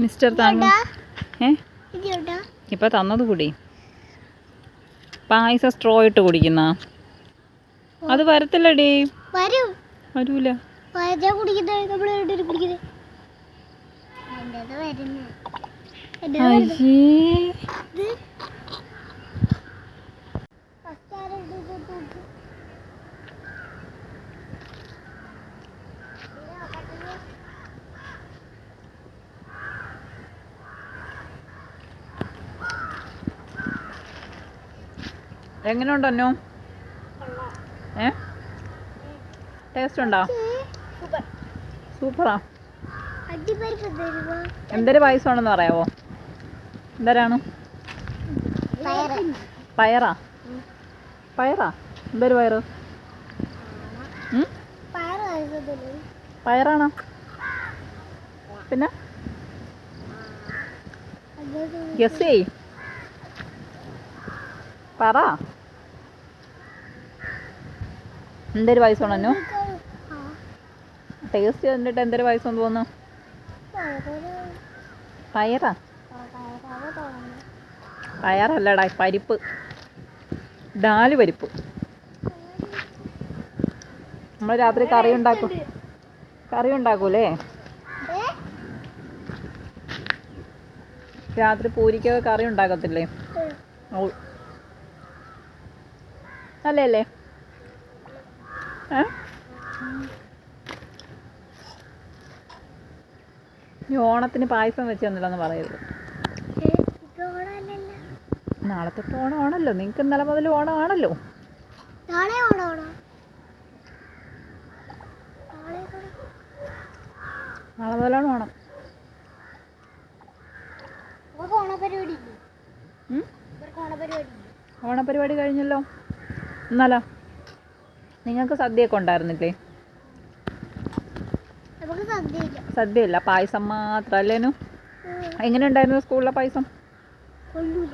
Mister താങ്കൾ ഏ? ഇപ്പൊ തന്നത് കൂടി. പായസം സ്ട്രോ ഇട്ട് കുടിക്കുന്ന. അത് വരത്തില്ലടി. വരും. വരൂല. വരാ കുടിക്കുന്നത് നമ്മൾ എവിടെ കുടിക്കുന്നത് എന്റേത് വരുന്നു എന്റേത് വരുന്നു. അയ്യേ ഇത് ഫസ്റ്റ് ആരാ ഇത് ഇത് ഇത്? എങ്ങനെ ഉണ്ടോ ഏ? ടേസ്റ്റ് ഉണ്ടോ സൂപ്പറാ. എന്തൊരു പായസമാണെന്ന് പറയാവോ? എന്തരാണ്? പയറ്. പയറാ? എന്തൊരു പയറ്? പയറാണോ? പിന്നെ? ഗസ് ചെയ് പറ. എന്തൊരു പായസമാണോ ടേസ്റ്റ് കണ്ടിട്ട് എന്തൊരു പായസം തോന്നുന്നു? പയറാ? പയറല്ലടാ പരിപ്പ്. ഡാൽ പരിപ്പ്. നമ്മൾ രാത്രി കറി ഉണ്ടാക്കും കറി ഉണ്ടാക്കൂലേ? രാത്രി പൂരിക്കൊക്കെ കറി ഉണ്ടാക്കത്തില്ലേ? അല്ലേ? ഈ ഓണത്തിന് പായസം വെച്ച് തന്നില്ലെന്ന് പറയരുത്. നാളെ തൊട്ട് ആണല്ലോ. നിങ്ങൾക്ക് ഇന്നലെ മുതൽ ഓണമാണല്ലോ നാളെ ഓണോ ഓണോ നാളെ ഓണം. മുതലാണ് ഓണം. ഓണപരിപാടി കഴിഞ്ഞല്ലോ. എന്നാലോ നിങ്ങൾക്ക് സദ്യയൊക്കെ ഉണ്ടായിരുന്നില്ലേ? സദ്യയില്ല സദ്യയില്ല. പായസം മാത്രം അല്ലേനു എങ്ങനെ ഉണ്ടായിരുന്നു സ്കൂളിലെ പായസം? കൊള്ളൂല.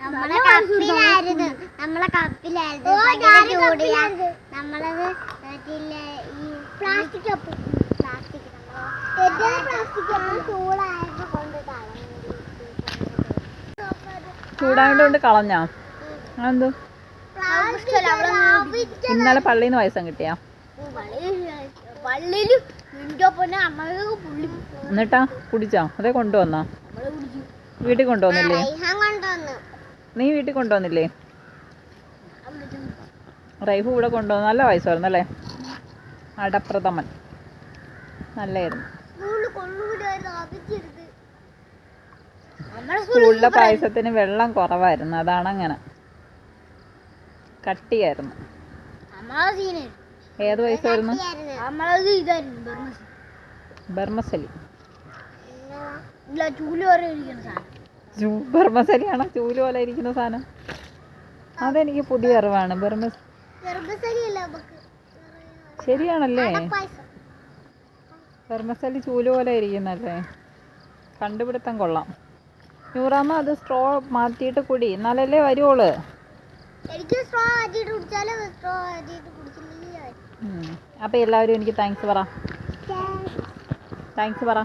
നമ്മളെ കപ്പിലായിരുന്നു. നമ്മളെ കപ്പിലായിരുന്നു. നമ്മളത് ഈ plastic cup. Plastic plastic cup കൊണ്ട് കൊണ്ട് ചൂടായതുകൊണ്ട് കളഞ്ഞാ? ഇന്നലെ പള്ളിയിൽ നിന്ന് വയസ്സം കിട്ടിയാ എന്നിട്ടാ? കുടിച്ചോ? അതേ കൊണ്ടുവന്നാ? വീട്ടിൽ കൊണ്ടുവന്നില്ലേ? കൊണ്ടുവന്നു. നീ വീട്ടിൽ കൊണ്ടുവന്നില്ലേ? റൈഫ് ഇവിടെ കൊണ്ടുവന്ന. നല്ല വയസ്സായിരുന്നു അല്ലേ? അടപ്രഥമൻ. നല്ലായിരുന്നു സ്കൂളിലെ പായസത്തിന് വെള്ളം കുറവായിരുന്നു. അതാണ് അങ്ങനെ കട്ടിയായിരുന്നു ഏത് പായസമായിരുന്നു? ബർമസലി. ബർമസലിയാണോ? ചൂൽ പോലെ ഇരിക്കുന്ന സാധനം? അതെനിക്ക് പുതിയ അറിവാണ്. ബർമസ് ശരിയാണല്ലേ? ബർമസലി ചൂൽ പോലെ ഇരിക്കുന്നല്ലേ കണ്ടുപിടുത്തം കൊള്ളാം. നൂറാമ്മ അത് സ്ട്രോ മാറ്റിയിട്ട് കുടി. എന്നാലല്ലേ വരുവോൾ? എനിക്ക് സ്ട്രോ ആദ്യമായിട്ട് കുടിച്ചാലും സ്ട്രോ ആദ്യമായിട്ട് കുടിച്ചില്ലെങ്കിൽ ഉം. അപ്പോൾ എല്ലാവരും എനിക്ക് താങ്ക്സ് പറ. താങ്ക്സ് പറ.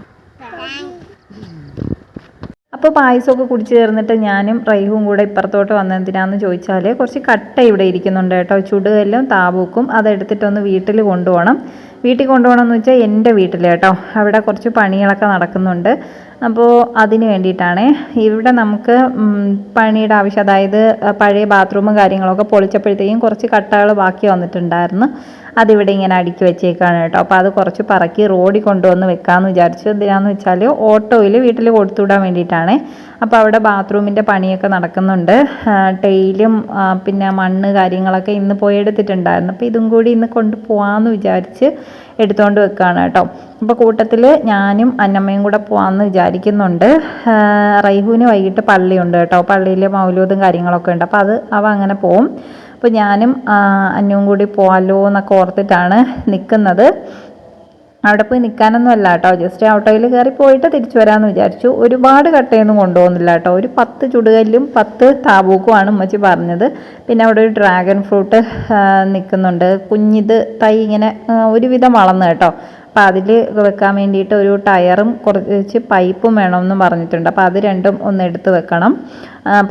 അപ്പോൾ പായസമൊക്കെ കുടിച്ച് ചേർന്നിട്ട് ഞാനും റൈഹും കൂടെ ഇപ്പുറത്തോട്ട് വന്നെന്തിനാന്ന് ചോദിച്ചാൽ കുറച്ച് കട്ട ഇവിടെ ഇരിക്കുന്നുണ്ട് കേട്ടോ. ചുടുകല്ലും താബൂക്കും അതെടുത്തിട്ടൊന്ന് വീട്ടിൽ കൊണ്ടുപോകണം. വീട്ടിൽ കൊണ്ടുപോകണം എന്ന് വെച്ചാൽ എന്റെ വീട്ടിൽ കേട്ടോ. അവിടെ കുറച്ച് പണികളൊക്കെ നടക്കുന്നുണ്ട്. അപ്പോൾ അതിന് വേണ്ടിയിട്ടാണ് ഇവിടെ നമുക്ക് പണിയുടെ ആവശ്യം അതായത് പഴയ ബാത്റൂമും കാര്യങ്ങളൊക്കെ പൊളിച്ചപ്പോഴത്തേക്കും കുറച്ച് കട്ടകൾ ബാക്കി വന്നിട്ടുണ്ടായിരുന്നു. അതിവിടെ ഇങ്ങനെ അടുക്കി വെച്ചേക്കാണ് കേട്ടോ. അപ്പോൾ അത് കുറച്ച് പറക്കി റോഡിൽ കൊണ്ടുവന്ന് വെക്കാമെന്ന് വിചാരിച്ചു. എന്തിനാന്ന് വെച്ചാൽ ഓട്ടോയിൽ വീട്ടിൽ കൊടുത്തുവിടാൻ വേണ്ടിയിട്ടാണ്. അപ്പോൾ അവിടെ ബാത്റൂമിന്റെ പണിയൊക്കെ നടക്കുന്നുണ്ട്. ടൈലും പിന്നെ മണ്ണ് കാര്യങ്ങളൊക്കെ ഇന്ന് പോയി എടുത്തിട്ടുണ്ടായിരുന്നു. അപ്പോൾ ഇതും കൂടി ഇന്ന് കൊണ്ടുപോകാമെന്ന് വിചാരിച്ച് എടുത്തുകൊണ്ട് വെക്കുകയാണ് കേട്ടോ. അപ്പോൾ കൂട്ടത്തിൽ ഞാനും അന്നമ്മയും കൂടെ പോകാമെന്ന് വിചാരിക്കുന്നുണ്ട്. റൈഹുവിന് വൈകിട്ട് പള്ളിയുണ്ട് കേട്ടോ. പള്ളിയിൽ മൗലൂദും കാര്യങ്ങളൊക്കെ ഉണ്ട്. അപ്പോൾ അത് അവ അങ്ങനെ പോവും. അപ്പോൾ ഞാനും അന്നും കൂടി പോകാമല്ലോ എന്നൊക്കെ ഓർത്തിട്ടാണ് നിൽക്കുന്നത് അവിടെ പോയി നിൽക്കാനൊന്നും അല്ല കേട്ടോ. ജസ്റ്റ് ഓട്ടോയിൽ കയറി പോയിട്ട് തിരിച്ചു വരാമെന്ന് വിചാരിച്ചു. ഒരുപാട് കട്ടയൊന്നും കൊണ്ടുപോകുന്നില്ല കേട്ടോ. ഒരു പത്ത് ചുടുകല്ലും പത്ത് താബൂക്കുമാണ് ഉമ്മച്ചി പറഞ്ഞത്. പിന്നെ അവിടെ ഒരു ഡ്രാഗൺ ഫ്രൂട്ട് നിൽക്കുന്നുണ്ട് കുഞ്ഞിത് തൈ ഇങ്ങനെ ഒരുവിധം വളർന്നു കേട്ടോ. അപ്പോൾ അതിൽ വെക്കാൻ വേണ്ടിയിട്ട് ഒരു ടയറും കുറച്ച് പൈപ്പും വേണമെന്നും പറഞ്ഞിട്ടുണ്ട്. അപ്പോൾ അത് രണ്ടും ഒന്ന് എടുത്ത് വെക്കണം.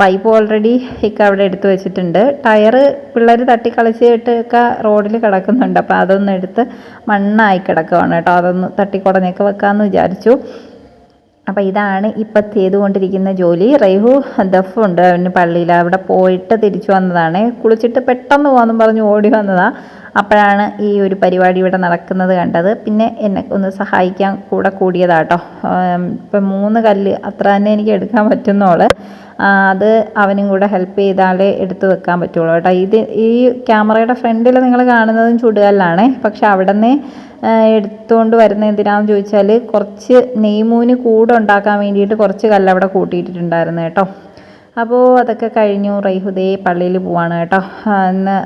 പൈപ്പ് ഓൾറെഡി ഇക്ക അവിടെ എടുത്ത് വെച്ചിട്ടുണ്ട്. ടയറ് പിള്ളേർ തട്ടിക്കളിച്ചിട്ടൊക്കെ റോഡിൽ കിടക്കുന്നുണ്ട്. അപ്പോൾ അതൊന്ന് എടുത്ത് മണ്ണായി കിടക്കുകയാണ് കേട്ടോ. അതൊന്ന് തട്ടിക്കുടഞ്ഞൊക്കെ വെക്കാമെന്ന് വിചാരിച്ചു. അപ്പോൾ ഇതാണ് ഇപ്പം ചെയ്തുകൊണ്ടിരിക്കുന്ന ജോലി. റൈഹു ദഫുണ്ട് അവന് പള്ളിയിൽ. അവിടെ പോയിട്ട് തിരിച്ചു വന്നതാണ്. കുളിച്ചിട്ട് പെട്ടെന്ന് പോകാമെന്നും പറഞ്ഞ് ഓടി വന്നതാണ് അപ്പോഴാണ് ഈ ഒരു പരിപാടി ഇവിടെ നടക്കുന്നത് കണ്ടത്. പിന്നെ എന്നെ ഒന്ന് സഹായിക്കാൻ കൂടെ കൂടിയതാട്ടോ. ഇപ്പം മൂന്ന് കല്ല് അത്ര തന്നെ എനിക്ക് എടുക്കാൻ പറ്റുന്നോൾ. അത് അവനും കൂടെ ഹെൽപ്പ് ചെയ്താലേ എടുത്തു വെക്കാൻ പറ്റുള്ളൂ കേട്ടോ. ഇത് ഈ ക്യാമറയുടെ ഫ്രണ്ടിൽ നിങ്ങൾ കാണുന്നതും ചുടുകല്ലാണേ. പക്ഷെ അവിടെ നിന്ന് എടുത്തുകൊണ്ട് വരുന്ന എന്തിനാണെന്ന് ചോദിച്ചാൽ കുറച്ച് നെയ്മൂന് കൂടെ ഉണ്ടാക്കാൻ വേണ്ടിയിട്ട് കുറച്ച് കല്ല് അവിടെ കൂട്ടിയിട്ടിട്ടുണ്ടായിരുന്നു കേട്ടോ. അപ്പോൾ അതൊക്കെ കഴിഞ്ഞു. റൈഹുദേ പള്ളിയിൽ പോവാണ് കേട്ടോ. അന്ന്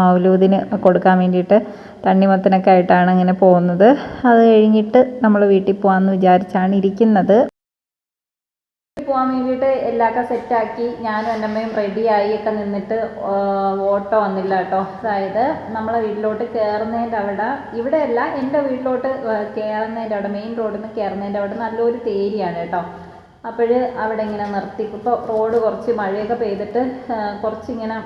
മൗലൂദിന് കൊടുക്കാൻ വേണ്ടിയിട്ട് തണ്ണിമത്തനൊക്കെ ആയിട്ടാണ് ഇങ്ങനെ പോകുന്നത്. അത് കഴിഞ്ഞിട്ട് നമ്മൾ വീട്ടിൽ പോകാമെന്ന് വിചാരിച്ചാണ് ഇരിക്കുന്നത്. പോകാൻ വേണ്ടിയിട്ട് എല്ലാമൊക്കെ സെറ്റാക്കി ഞാനും എന്റെ അമ്മയും റെഡിയായി ഒക്കെ നിന്നിട്ട് ഓട്ടോ വന്നില്ല കേട്ടോ. അതായത് നമ്മളെ വീട്ടിലോട്ട് കയറുന്നതിന്റെ അവിടെ ഇവിടെയല്ല എന്റെ വീട്ടിലോട്ട് കയറുന്നതിന്റെ അവിടെ മെയിൻ റോഡിൽ നിന്ന് കയറുന്നതിന്റെ അവിടെ നല്ലൊരു തേരിയാണ് കേട്ടോ. അപ്പോൾ അവിടെ ഇങ്ങനെ നിർത്തി. ഇപ്പോൾ റോഡ് കുറച്ച് മഴയൊക്കെ പെയ്തിട്ട് കുറച്ചിങ്ങനെ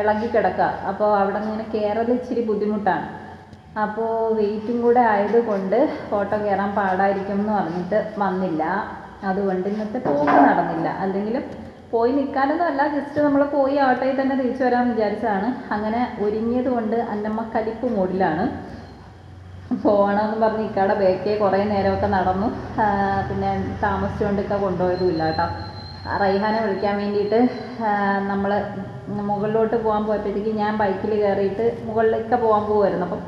ഇളകി കിടക്കുക അപ്പോൾ അവിടെ ഇങ്ങനെ കയറൽ ഇച്ചിരി ബുദ്ധിമുട്ടാണ്. അപ്പോൾ വെയിറ്റും കൂടെ ആയതുകൊണ്ട് ഓട്ടോ കയറാൻ പാടായിരിക്കും എന്ന് പറഞ്ഞിട്ട് വന്നില്ല. അതുകൊണ്ട് ഇന്നത്തെ പോക്ക് നടന്നില്ല. അല്ലെങ്കിലും പോയി നിൽക്കാനൊന്നും അല്ല ജസ്റ്റ് നമ്മൾ പോയി ഓട്ടോയിൽ തന്നെ തിരിച്ചു വരാമെന്ന് വിചാരിച്ചതാണ്. അങ്ങനെ ഒരുങ്ങിയത് കൊണ്ട് അന്നമ്മ കലിപ്പ് മൂടിലാണ് പോകണമെന്ന് പറഞ്ഞ് ഇക്കയുടെ ബേക്കേ കുറേ നേരമൊക്കെ നടന്നു. പിന്നെ താമസിച്ചുകൊണ്ടൊക്കെ കൊണ്ടുപോയതുമില്ല കേട്ടോ. റൈഹാനെ വിളിക്കാൻ വേണ്ടിയിട്ട് നമ്മൾ മുകളിലോട്ട് പോകാൻ പോയപ്പോഴത്തേക്ക് ഞാൻ ബൈക്കിൽ കയറിയിട്ട് മുകളിലേക്ക് പോകാൻ പോകുമായിരുന്നു അപ്പം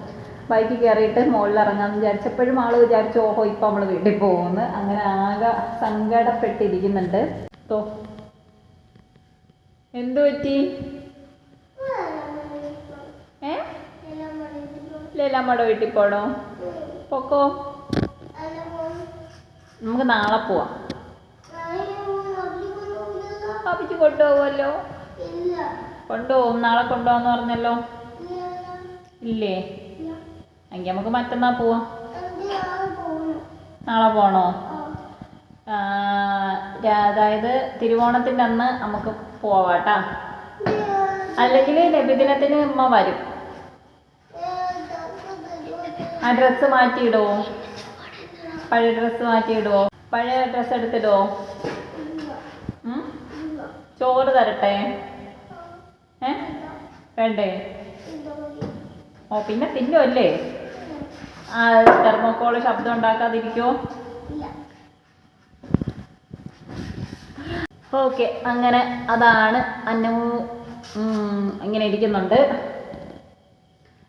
ബൈക്കിൽ കയറിയിട്ട് മുകളിൽ ഇറങ്ങാമെന്ന് വിചാരിച്ചപ്പോഴും ആൾ വിചാരിച്ചു ഓഹോ ഇപ്പം നമ്മൾ വീട്ടിൽ പോകുമെന്ന് അങ്ങനെ ആകെ സങ്കടപ്പെട്ടിരിക്കുന്നുണ്ട്. തോ എന്തു പറ്റി ഏ ലീലാമ്മയുടെ വീട്ടിൽ പോണോ പൊക്കോ? നമുക്ക് നാളെ പോവാം. പാപ്പിച്ച് കൊണ്ടുപോകുമല്ലോ? കൊണ്ടുപോകും. നാളെ കൊണ്ടുപോകാന്ന് പറഞ്ഞല്ലോ? ഇല്ലേ? എങ്കിൽ നമുക്ക് മറ്റന്നാൾ പോവാം. നാളെ പോണോ? അതായത് തിരുവോണത്തിന്റെ അന്ന് നമുക്ക് പോവാട്ടാ അല്ലെങ്കിൽ നബിദിനത്തിന് ഉമ്മ വരും. ആ ഡ്രസ്സ് മാറ്റിയിടുവോ? പഴയ ഡ്രസ്സ് മാറ്റിയിടുവോ? പഴയ ഡ്രസ്സ് എടുത്തിടുവോ? ചോറ് തരട്ടെ? ഏ? വേണ്ടേ? ഓ പിന്നെ തിന്നുമല്ലേ ആ തെർമോക്കോൾ ശബ്ദം ഉണ്ടാക്കാതിരിക്കുമോ ഓക്കെ അങ്ങനെ അതാണ് അന്നു ഇങ്ങനെ ഇരിക്കുന്നുണ്ട്.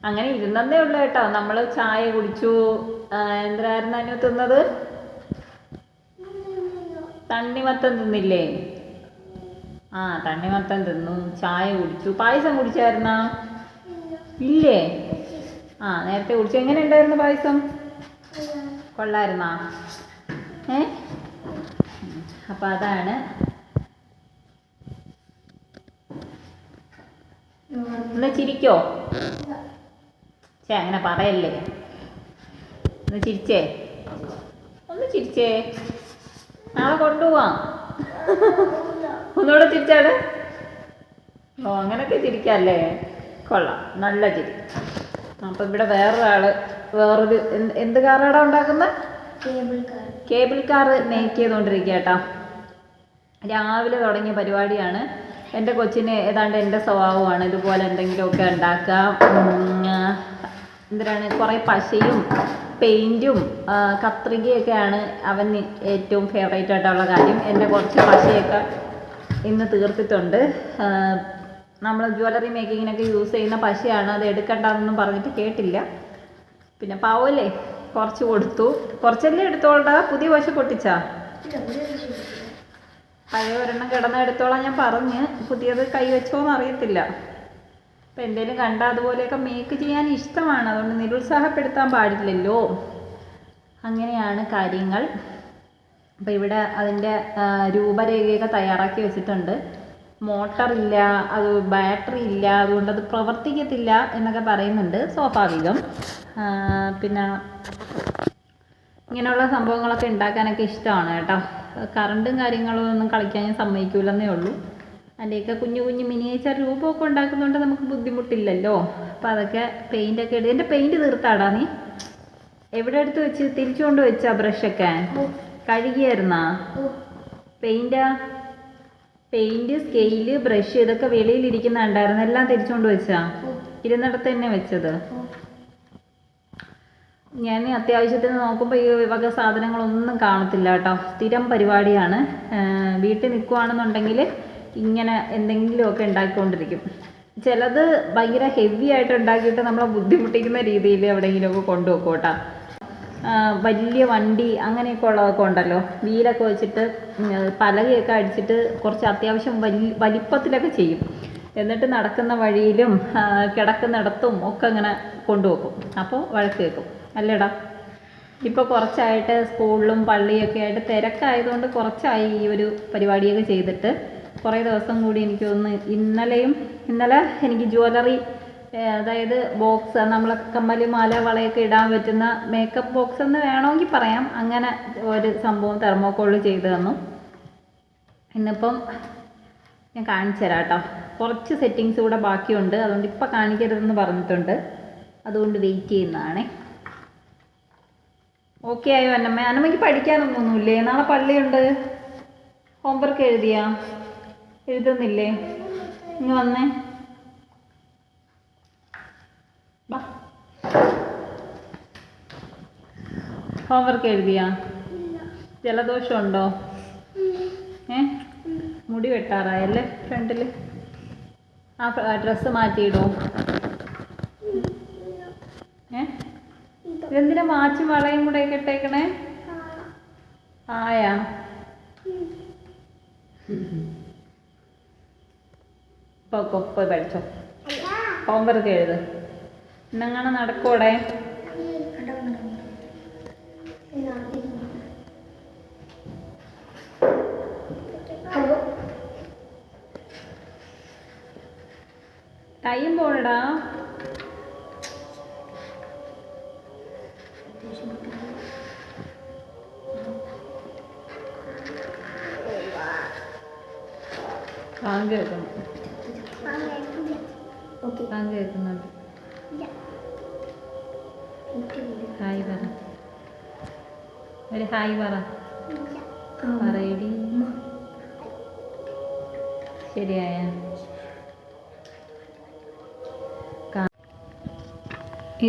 അങ്ങനെ ഇരുന്നതേ ഉള്ളു കേട്ടോ. നമ്മൾ ചായ കുടിച്ചു. ആ, എന്തിനായിരുന്നു അനു തിന്നത്? തണ്ണിമത്തൻ തിന്നില്ലേ? ആ തണ്ണിമത്തൻ തിന്നു. ചായ കുടിച്ചു. പായസം കുടിച്ചായിരുന്ന? ഇല്ലേ? ആ നേരത്തെ കുടിച്ചു. എങ്ങനെ ഉണ്ടായിരുന്നു പായസം? കൊള്ളായിരുന്നാ? ഏ. അപ്പൊ അതാണ്. ഒന്ന് ചിരിക്കോ? ചേ അങ്ങനെ പറയല്ലേ? ഒന്ന് ചിരിച്ചേ. ഒന്ന് ചിരിച്ചേ. നാളെ കൊണ്ടുപോവാം. ഒന്നുകൂടെ ചിരിച്ചാട് ഓ അങ്ങനൊക്കെ ചിരിക്കല്ലേ? കൊള്ളാം. നല്ല ചിരി. അപ്പം ഇവിടെ വേറൊരാൾ വേറൊരു എന്ത് എന്ത് കാറാടാ ഉണ്ടാക്കുന്നത് കേബിൾ കാർ മേക്ക് ചെയ്തുകൊണ്ടിരിക്കുക കേട്ടോ. രാവിലെ തുടങ്ങിയ പരിപാടിയാണ്. എന്റെ കൊച്ചിന് ഏതാണ്ട് എന്റെ സ്വഭാവമാണ്. ഇതുപോലെ എന്തെങ്കിലുമൊക്കെ ഉണ്ടാക്കുക ഉം, ആ, എന്തിനാണ്? കുറേ പശയും പെയിന്റും കത്രികയൊക്കെയാണ് അവൻ ഏറ്റവും ഫേവറേറ്റ് ആയിട്ടുള്ള കാര്യം. എന്റെ കുറച്ച് പശയൊക്കെ ഇന്ന് തീർത്തിട്ടുണ്ട്. നമ്മൾ ജ്വല്ലറി മേക്കിങ്ങിനൊക്കെ യൂസ് ചെയ്യുന്ന പശയാണ്. അത് എടുക്കണ്ടെന്നൊന്നും പറഞ്ഞിട്ട് കേട്ടില്ല. പിന്നെ പാവല്ലേ? കുറച്ച് കൊടുത്തു. കുറച്ചല്ലേ എടുത്തോളടാ പുതിയ പശ പൊട്ടിച്ചാ? പഴയ ഒരെണ്ണം കിടന്ന എടുത്തോളാം ഞാൻ പറഞ്ഞ്. പുതിയത് കൈവച്ചോന്ന് അറിയത്തില്ല അപ്പം എന്തേലും കണ്ടാൽ അതുപോലെയൊക്കെ മേക്ക് ചെയ്യാൻ ഇഷ്ടമാണ്. അതുകൊണ്ട് നിരുത്സാഹപ്പെടുത്താൻ പാടില്ലല്ലോ. അങ്ങനെയാണ് കാര്യങ്ങൾ. അപ്പോൾ ഇവിടെ അതിന്റെ രൂപരേഖയൊക്കെ തയ്യാറാക്കി വെച്ചിട്ടുണ്ട്. മോട്ടറില്ല അത് ബാറ്ററി ഇല്ല അതുകൊണ്ട് അത് പ്രവർത്തിക്കത്തില്ല എന്നൊക്കെ പറയുന്നുണ്ട് സ്വാഭാവികം. പിന്നെ ഇങ്ങനെയുള്ള സംഭവങ്ങളൊക്കെ ഉണ്ടാക്കാനൊക്കെ ഇഷ്ടമാണ് കേട്ടോ. കറണ്ടും കാര്യങ്ങളും ഒന്നും കളിക്കാൻ സമ്മതിക്കില്ലെന്നേ ഉള്ളൂ. അതിന്റെയൊക്കെ കുഞ്ഞു കുഞ്ഞു മിനിയേച്ചർ രൂപമൊക്കെ ഉണ്ടാക്കുന്നതുകൊണ്ട് നമുക്ക് ബുദ്ധിമുട്ടില്ലല്ലോ? അപ്പം അതൊക്കെ പെയിന്റൊക്കെ എടുത്ത് എന്റെ പെയിന്റ് തീർത്താടാ നീ? എവിടെ എടുത്ത് വെച്ച്? തിരിച്ചു കൊണ്ട് വെച്ചാ ബ്രഷൊക്കെ കഴുകിയായിരുന്നാ? പെയിന്റാ പെയിന്റ് സ്കെയിൽ ബ്രഷ് ഇതൊക്കെ വെളിയിൽ ഇരിക്കുന്നുണ്ടായിരുന്നു എല്ലാം തിരിച്ചുകൊണ്ട് വെച്ചാ? ഇരുന്നിടത്ത് തന്നെ വെച്ചത്. ഞാൻ അത്യാവശ്യത്തിന് നോക്കുമ്പോൾ ഈ വക സാധനങ്ങളൊന്നും കാണത്തില്ല കേട്ടോ. സ്ഥിരം പരിപാടിയാണ്. വീട്ടിൽ നിൽക്കുവാണെന്നുണ്ടെങ്കിൽ ഇങ്ങനെ എന്തെങ്കിലുമൊക്കെ ഉണ്ടാക്കിക്കൊണ്ടിരിക്കും. ചിലത് ഭയങ്കര ഹെവി ആയിട്ട് ഉണ്ടാക്കിയിട്ട് നമ്മളെ ബുദ്ധിമുട്ടിക്കുന്ന രീതിയിൽ എവിടെയെങ്കിലുമൊക്കെ കൊണ്ടുവെക്കും കേട്ടോ വലിയ വണ്ടി അങ്ങനെയൊക്കെ ഉള്ളതൊക്കെ ഉണ്ടല്ലോ. വീലൊക്കെ വെച്ചിട്ട് പലകയൊക്കെ അടിച്ചിട്ട് കുറച്ച് അത്യാവശ്യം വലി വലിപ്പത്തിലൊക്കെ ചെയ്യും. എന്നിട്ട് നടക്കുന്ന വഴിയിലും കിടക്കുന്നിടത്തും ഒക്കെ അങ്ങനെ കൊണ്ടുവെക്കും. അപ്പോൾ വഴക്ക് കേൾക്കും. അല്ലേടാ? ഇപ്പോൾ കുറച്ചായിട്ട് സ്കൂളിലും പള്ളിയൊക്കെ ആയിട്ട് തിരക്കായതുകൊണ്ട് കുറച്ചായി ഈ ഒരു പരിപാടിയൊക്കെ ചെയ്തിട്ട് കുറേ ദിവസം കൂടി എനിക്ക് ഒന്ന് ഇന്നലെയും ഇന്നലെ എനിക്ക് ജ്വല്ലറി അതായത് ബോക്സ് നമ്മൾ കമ്മൽ മാല വളയൊക്കെ ഇടാൻ പറ്റുന്ന മേക്കപ്പ് ബോക്സ് എന്ന് വേണമെങ്കിൽ പറയാം. അങ്ങനെ ഒരു സംഭവം തെർമോക്കോൾ ചെയ്തു തന്നു. ഇന്നിപ്പം ഞാൻ കാണിച്ചു തരാം കേട്ടോ. കുറച്ച് സെറ്റിങ്സ് കൂടെ ബാക്കിയുണ്ട്. അതുകൊണ്ട് ഇപ്പം കാണിക്കരുതെന്ന് പറഞ്ഞിട്ടുണ്ട്. അതുകൊണ്ട് വെയിറ്റ് ചെയ്യുന്നതാണേ. ഓക്കെ ആയോ അന്നമ്മ? അന്നമ്മയ്ക്ക് പഠിക്കാനൊന്നുമില്ലേ നാളെ പള്ളിയുണ്ട്. ഹോംവർക്ക് എഴുതിയാ? എഴുതുന്നില്ലേ? ഇങ്ങ് വന്നേ. ഹോംവർക്ക് എഴുതിയാ? ജലദോഷം ഉണ്ടോ ഏ? മുടി വെട്ടാറായല്ലേ ഫ്രണ്ടിൽ ആ ഡ്രസ്സ് മാറ്റിയിടോ. ഏ? ഇതെന്തിനാ മാച്ചും വളയും കൂടെ ഒക്കെ ഇട്ടേക്കണേ? ആയാ? ഇപ്പൊ പോയി പഠിച്ചോ? ഹോംവർക്ക് എഴുത്. നിങ്ങൾ നടക്കൂടെ? ടൈം പോണടാ. ബാങ്ക് കേൾക്കുന്നു. ഒരു ഹായ് പറ. പറയടി. ശരിയായ.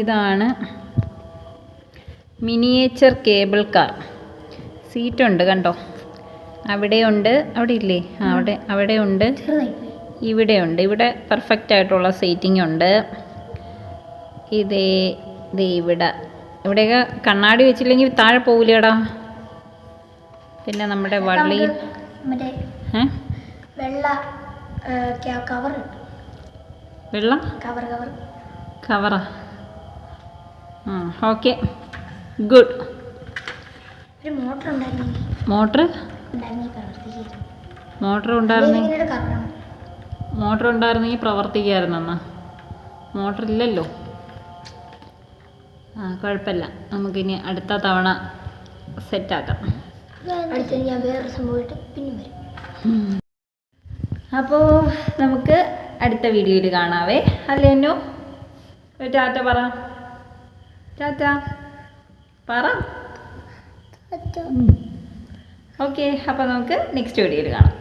ഇതാണ് മിനിയേച്ചർ കേബിൾ കാർ. സീറ്റുണ്ട് കണ്ടോ? അവിടെയുണ്ട്. അവിടെ ഇല്ലേ? അവിടെ അവിടെയുണ്ട്. ഇവിടെയുണ്ട്. ഇവിടെ പെർഫെക്റ്റ് ആയിട്ടുള്ള സീറ്റിംഗ് ഉണ്ട്. ഇതേ ഇവിടെ. ഇവിടെയൊക്കെ കണ്ണാടി വെച്ചില്ലെങ്കിൽ താഴെ പോവില്ലേടാ. പിന്നെ നമ്മുടെ വള്ളിയിൽ വെള്ള കവർ വെള്ള കവർ കവർ കവറാ ആ ഓക്കെ. ഗുഡ്. മോട്ടർ മോട്ടർ ഉണ്ടായിരുന്നെങ്കിൽ. മോട്ടർ ഉണ്ടായിരുന്നെങ്കിൽ പ്രവർത്തിക്കായിരുന്നു. പ്രവർത്തിക്കായിരുന്നെന്നാ. മോട്ടർ ഇല്ലല്ലോ ആ കുഴപ്പമില്ല. നമുക്കിനി അടുത്ത തവണ സെറ്റാക്കാം. അടുത്ത ഞാൻ വേറെ സംഭവമായിട്ട് പിന്നെ വരും. അപ്പോൾ നമുക്ക് അടുത്ത വീഡിയോയിൽ കാണാവേ. അല്ലേനു ടാറ്റ പറ. ടാറ്റ പറ. ഓക്കെ അപ്പോൾ നമുക്ക് നെക്സ്റ്റ് വീഡിയോയിൽ കാണാം.